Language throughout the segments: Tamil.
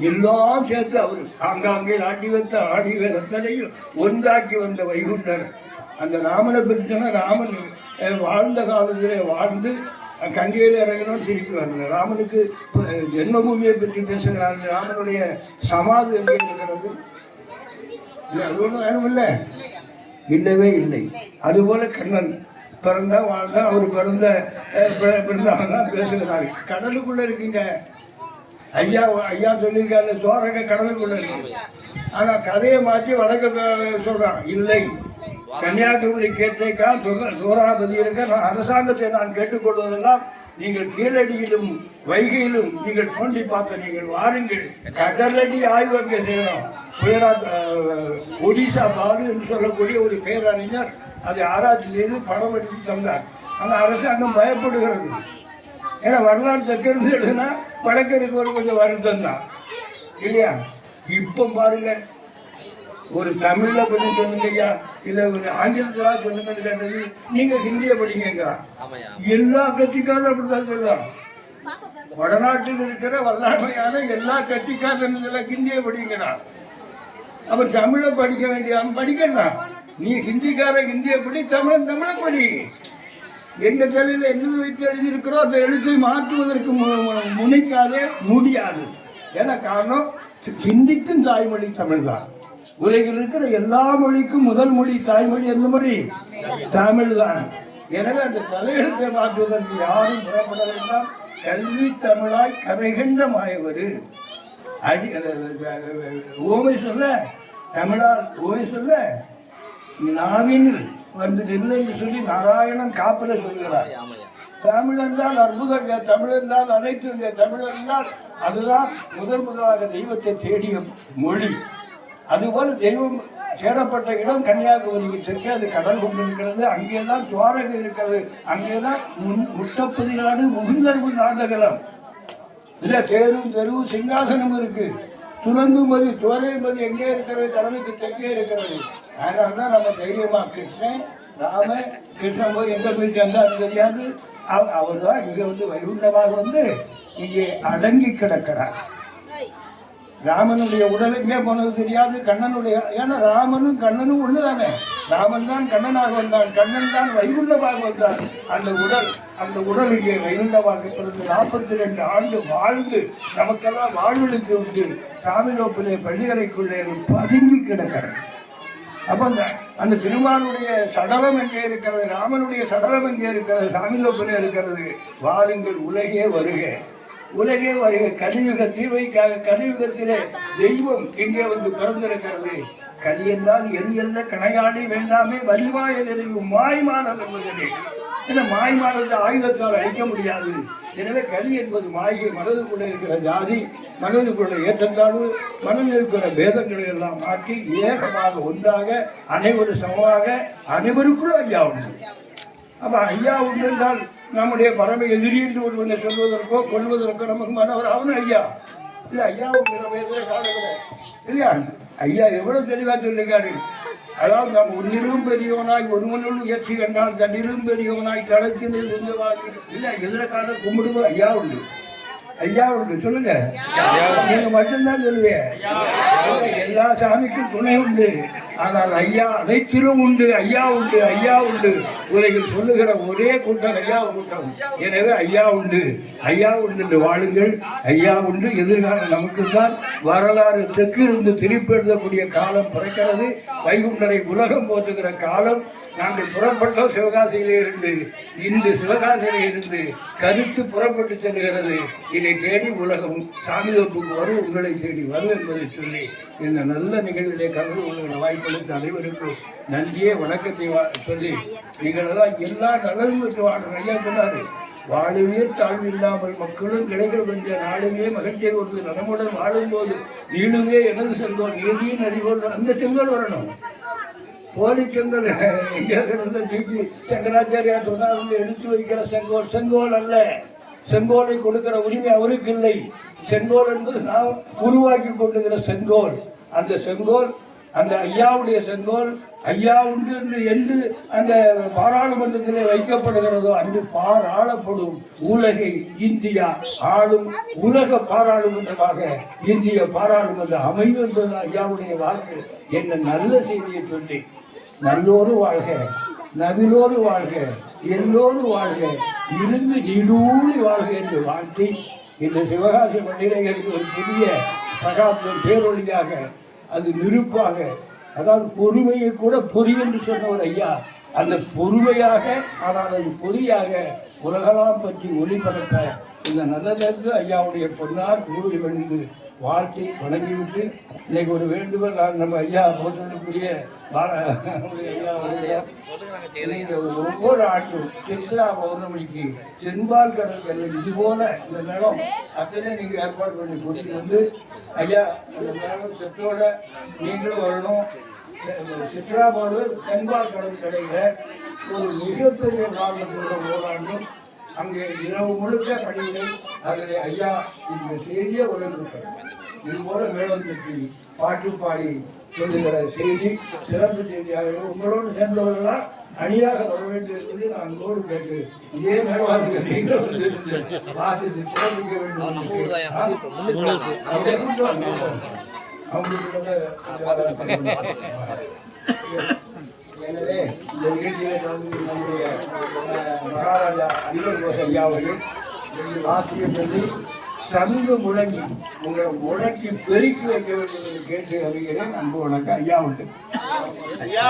எல்லாம் சேர்த்து அவர் ஆங்காங்கே ஆண்டி வைத்த ஆடி ரத்தனையும் ஒன்றாக்கி வந்த வைகுண்டர். அந்த ராமனை பிரச்சனை ராமன் வாழ்ந்த காலத்திலே வாழ்ந்து கங்கையில் இறங்கணும் திருப்பி வரல ராமனுக்கு ஜென்மபூமியை பற்றி பேசுகிறார். ராமனுடைய சமாதி எங்கே இருக்கிறது. இல்லை அது ஒன்றும் வேணுமில்ல இல்லவே இல்லை. அதுபோல கண்ணன் பிறந்தா வாழ்ந்தா அவர் பிறந்த அஹ், பேசுகிறார் கடலுக்குள்ளே பேசுகிறார்கள். இருக்கீங்க. ஐயா ஐயா சொல்லியிருக்காரு சோரங்க கடலுக்குள்ள ஆனா கதையை மாற்றி வடக்க சொல்றான் இல்லை. கன்னியாகுமரி கேட்டேக்கா சுக- சூறாபதி இருக்க நான் அரசாங்கத்தை நான் கேட்டுக்கொள்வதெல்லாம் நீங்கள் கீழடியிலும் வைகையிலும் நீங்கள் தோண்டி பார்த்த நீங்கள் வாருங்கள். கடலடி ஆய்வு செய்யணும். ஒடிசா பாடு என்று சொல்லக்கூடிய ஒரு பேரறிஞர் அதை ஆராய்ச்சி செய்து படம் எடுத்து தந்தார். ஆனால் அரசாங்கம் பயப்படுகிறது. ஏன்னா வரலாறு தக்கிறது எழுதுனா வழக்கறிஞர் ஒரு கொஞ்சம் வருத்தம் தான் இல்லையா? இப்போ பாருங்க. ஒரு தமிழ்ல கொஞ்சம் சொல்லுங்க ஐயா. இதை ஒரு ஆங்கிலத்துல சொல்லுங்கன்னு கேட்டது. நீங்க ஹிந்தியை படிங்க எல்லா கட்சிக்காரும் அப்படிதான் சொல்லலாம் வடநாட்டில் இருக்கிற வல்லாமையான எல்லா கட்சிக்காரன் ஹிந்தியை படிங்கிறான் அப்ப தமிழை படிக்க வேண்டிய படிக்கலாம் நீ ஹிந்திக்காரன் ஹிந்தியை படி தமிழன் தமிழை படி. எங்கள் தலையில் என்ன வைத்து எழுதியிருக்கிறோம் அந்த எழுத்தை மாற்றுவதற்கு மு- முனைக்காதே முடியாது. என காரணம்? ஹிந்திக்கும் தாய்மொழி தமிழ் தான் உலகில் இருக்கிற எல்லா மொழிக்கும் முதல் மொழி தாய்மொழி எந்த மொழி? தமிழ் தான் எனவே அந்த தலையெழுத்தை மாற்றுவதற்கு யாரும் புறப்பட வேண்டாம் கல்வி தமிழாய் கரைகண்ட மாயவரு. அடி ஓமை சொல்ல தமிழால் ஓமை சொல்ல நாவின் வந்து நில்லு என்று சொல்லி நாராயணன் காப்பிட சொல்கிறார். தமிழ் என்றால் அற்புதங்க அனைத்து என்றால் அனைத்துங்க அதுதான் முதன் முதலாக தெய்வத்தை தேடிய மொழி. அதுபோல தெய்வம் தேடப்பட்ட இடம் கன்னியாகுமரிக்கு சென்று அது கடல் கொண்டு இருக்கிறது அங்கேதான் துவாரகம் இருக்கிறது அங்கேதான் முன் முட்டப்பதினாடு முகுந்தர்வு நாடகலம் இல்ல தேரும் தெருவும் சிங்காசனம் இருக்கு. சுரங்குமதி துவரைமதி எங்கே இருக்கிறது? தலைமைக்கு தெற்கே இருக்கிறது? அதனால தான் நம்ம தைரியமா கிருஷ்ணன் ராம கிருஷ்ணன் போய் எங்க போய் சேர்ந்தாரு தெரியாது. அவர் தான் இங்க வந்து வைகுண்டமாக வந்து இங்கே அடங்கி கிடக்கிறார். ராமனுடைய உடலுக்கே போனது தெரியாது. கண்ணனுடைய ஏன்னா ராமனும் கண்ணனும் ஒண்ணுதானே? ராமன் தான் கண்ணனாக வந்தான். கண்ணன் தான் வைகுண்டமாக வந்தான். அந்த உடல் அந்த உடலிலே இங்கே பிறந்து நாற்பத்தி ரெண்டு ஆண்டு வாழ்ந்து நமக்கெல்லாம் வாழ்வெடுத்து வந்து ராமிலோப்பிலே பள்ளியறைக்குள்ளே பதுங்கி கிடக்கிறது. அப்ப அந்த அந்த திருமாலுடைய சடலம் எங்கே இருக்கிறது? ராமனுடைய சடலம் எங்கே இருக்கிறது? சாமிலோப்பிலே இருக்கிறது. வாருங்கள் உலகே வருக. உலகே வருக. கலியுக தீவைக்காக கலியுகத்திலே தெய்வம் இங்கே வந்து பிறந்திருக்கிறது. கலி என்றால் எரியல்ல கணையாடி வேண்டாமே வலிவாயில் எரியும் மாய்மானம் என்பதே. ஏன்னா மாய்மானத்தை ஆயுதத்தால் அழிக்க முடியாது. எனவே கலி என்பது மாயை மனதுக்குள்ளே இருக்கிற ஜாதி மனதுக்குள்ள ஏற்றத்தாழ்வு மனதில் இருக்கிற பேதங்களை எல்லாம் மாற்றி ஏகமாக ஒன்றாக அனைவரும் சமமாக அனைவருக்குள்ள ஐயா உண்டு. அப்போ ஐயா உண்டு என்றால் நம்முடைய பரம எதிரி என்று ஒருவனை சொல்வதற்கோ கொள்வதற்கோ நமக்கு மனவர் அவனு ஐயா. இல்லை ஐயா உண்டு நம்ம எதிரே இல்லையா? ஐயா எவ்வளவு தெளிவாக சொல்லிருக்காரு அதாவது நாம் ஒன்னிலும் பெரியவனாய் ஒருவனுள் உயர்ச்சி கண்டால் தன்னிலும் பெரியவனாய் தளத்தில் இருந்தவாய் இல்ல எதிர காண கும்பிடுவோம். ஐயா உண்டு. ஐயா உண்டு. சொல்லுங்க. நீங்க மட்டும்தான் சொல்லுவீங்க எல்லா சாமிக்கும் துணை உண்டு. ஆனால் ஐயா அனைத்திலும் உண்டு ஐயா உண்டு ஐயா உண்டு. உலகில் சொல்லுகிற ஒரே கூட்டம் ஐயா கூட்டம். எனவே ஐயா உண்டு. ஐயா உண்டு என்று வாழுங்கள். ஐயா உண்டு. எதிர்காலம் நமக்கு தான் வரலாறு தெற்கிருந்து திருப்பி எழுதக்கூடிய காலம் பிறக்கிறது. வைகுண்டரை உலகம் போற்றுகிற காலம். நாங்கள் புறப்பட்டோம் சிவகாசியிலே இருந்து. இன்று சிவகாசியிலே இருந்து கருத்து புறப்பட்டு செல்கிறது இதை தேடி உலகம் சாமி தோப்புக்கு வரும் உங்களை தேடி வரும் என்பதை சொல்லி இந்த நல்ல நிகழ்விலே கலந்து கொள்கிற வாய்ப்பளித்த அனைவருக்கும் நன்றியே வணக்கத்தை சொல்லி நீங்களெல்லாம் எல்லா நலன்களுக்கு வாழ ஐயா சொன்னாரு. வாழுமே தாழ்வு இல்லாமல் மக்களும் கிடைக்கிற கொஞ்ச நாளுமே மகிழ்ச்சியை கொடுத்து நலமுடன் வாழும்போது நீளுமே எனது செல்வோம் நீதியும் நடிகோடு அந்த செங்கல் வரணும். போலி செங்கல் எங்கே இருந்த தூக்கி சங்கராச்சாரியார் சொன்னார் எடுத்து வைக்கிற செங்கோல் செங்கோல் அல்ல. செங்கோலை கொடுக்கிற உரிமை அவருக்கு இல்லை செங்கோல் என்பது நாம் உருவாக்கி கொண்டுகிற செங்கோல். அந்த செங்கோல் அந்த ஐயாவுடைய செங்கோல் ஐயா உண்டு என்று என்று அந்த பாராளுமன்றத்திலே வைக்கப்படுகிறதோ அன்று பாராளப்படும் உலகை இந்தியா ஆளும் உலக பாராளுமன்றமாக இந்திய பாராளுமன்றம் அமையும் என்பது ஐயாவுடைய வாக்கு. என்ன நல்ல செய்தியை சொல்லி நல்லோரு வாழ்க நவிலோடு வாழ்க. எல்லோரும் வாழ்க. இருந்து நீடூழி வாழ்க என்று வாழ்த்தி இந்த சிவகாசி மண்ணிலைகளுக்கு ஒரு புதிய சகாப்தம் பேரொழியாக அது நெருப்பாக அதாவது பொறுமையை கூட பொறி என்று சொன்னவர் ஐயா. அந்த பொறுமையாக ஆனால் அது பொறியாக உலகலாம் பற்றி ஒளிபரப்ப இந்த நல்ல நேரத்தில் ஐயாவுடைய பொன்னார் கூறி வணிந்து வாழ்த்தி வணங்கிவிட்டு இன்னைக்கு ஒரு வேண்டுகோள் நான் நம்ம ஐயா போட்டிருக்கக்கூடிய ஒவ்வொரு ஆண்டும் சித்ரா பௌர்ணமிக்கு சென்பால் கடல் எல்லை இது போல இந்த நிலம் அத்தனை நீங்க ஏற்பாடு பண்ணி கூட்டிட்டு வந்து ஐயா இந்த நிலம் செட்டோட நீங்களும் வரணும். சித்ரா பௌர்ணமி சென்பால் கடல் கடையில ஒரு மிகப்பெரிய காரணத்தோட ஓராண்டும் அங்கே இரவு முழுக்க பணியிலே அதில் ஐயா இந்த செய்தியை உணர்ந்திருக்கிறார் இது போல தட்டி பாட்டு பாடி சொல்லுகிற செய்தி சிறப்பு செய்தியாக உங்களோடு சேர்ந்தவர்களால் அணியாக வர வேண்டும் என்று நான் அன்போடு கேட்டு இதே மேல்வாசிகள் வாசித்து சிறப்பிக்க வேண்டும். அவங்களுக்கு எனவே இந்த நிகழ்ச்சியிலே கலந்து நம்முடைய மகாராஜா அரியல் கோச ஐயா அவர்கள் ஆசிரியர் சொல்லி சங்கு முழங்கி உங்களை முழங்கி பெருக்கி வைக்க வேண்டும் என்று கேட்டு அறிகிறேன். அன்பு வணக்கம். ஐயா உண்டு. ஐயா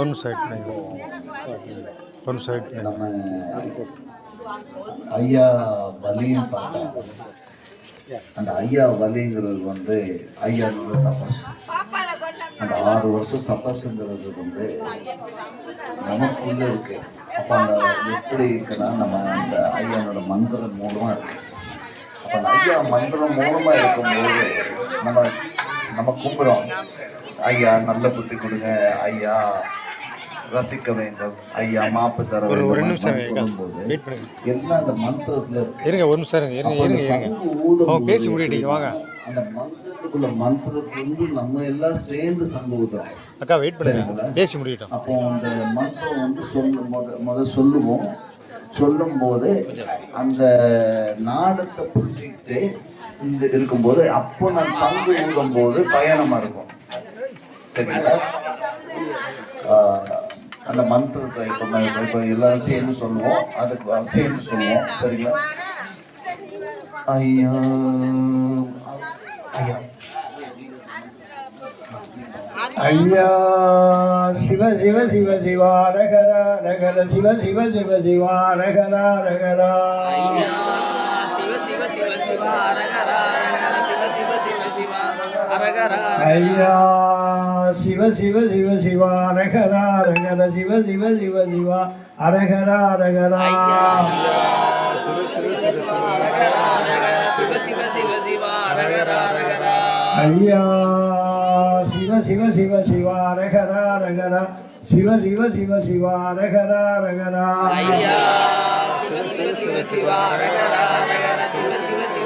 ஒன் சைட். One side. ஐயா வலியும் பார்த்தோம் அந்த ஐயா வலிங்கிறது வந்து ஐயா தபஸ். அந்த ஆறு வருஷம் தபஸுங்கிறது வந்து நமக்குள்ள இருக்கு. அப்போ அந்த எப்படி இருக்குன்னா நம்ம அந்த ஐயானோட மந்திரம் மூலமாக இருக்கு. அப்போ அந்த ஐயா மந்திரம் மூலமாக இருக்கும்போது நம்ம நம்ம கும்பிடும் ஐயா நல்ல புத்தி கொடுங்க ஐயா. ரசிக்க வேண்டும். ஐயா மாப்பு தர ஒரு ஒரு நிமிஷம் வெயிட் பண்ணுங்க. எல்லாம் அந்த மந்திரத்துல இருங்க ஒரு நிமிஷம் இருங்க இருங்க இருங்க அவங்க பேசி முடியட்டீங்க வாங்க. அந்த மந்திரத்துக்குள்ள மந்திரத்துல இருந்து நம்ம எல்லாம் சேர்ந்து ஊதுறோம். அக்கா வெயிட் பண்ணுங்க. பேசி முடியட்டும். அப்போ அந்த மந்திரம் வந்து சொல்லு முத முத சொல்லுவோம். சொல்லும்போது அந்த நாடத்தை பிடிச்சிக்கிட்டு இந்த இருக்கும்போது அப்போ நான் சங்கு ஊதும் போது பயணமா இருக்கும். சரிங்களா? அந்த மந்திரத்தை இப்போ இப்போ எல்லாரும் சேர்ந்து சொல்லுவோம். அதுக்கு சேர்ந்து சொல்லுவோம். சரிங்களா? ஐயா. ஐயா. ஐயா. சிவ சிவ சிவ சிவா ரகரா ரகர சிவ சிவ சிவ சிவா ரகரா ரகரா சிவ சிவ சிவ சிவா ரகரா ஐயா சிவ சிவ சிவ சிவா ரகரா ரகர சிவ சிவ சிவ சிவா அரகரா ரகரா சிவ சிவ சிவ சிவ அரகர அரகர சிவ சிவ சிவ சிவ அரகர அரகர ஐயா சிவ சிவ சிவ சிவா ரகரா ரகரா சிவ சிவ சிவ சிவா ரகரா ரகரா ஐயா சிவ சிவ சிவ சிவ அரகர அரகர சிவ சிவ சிவ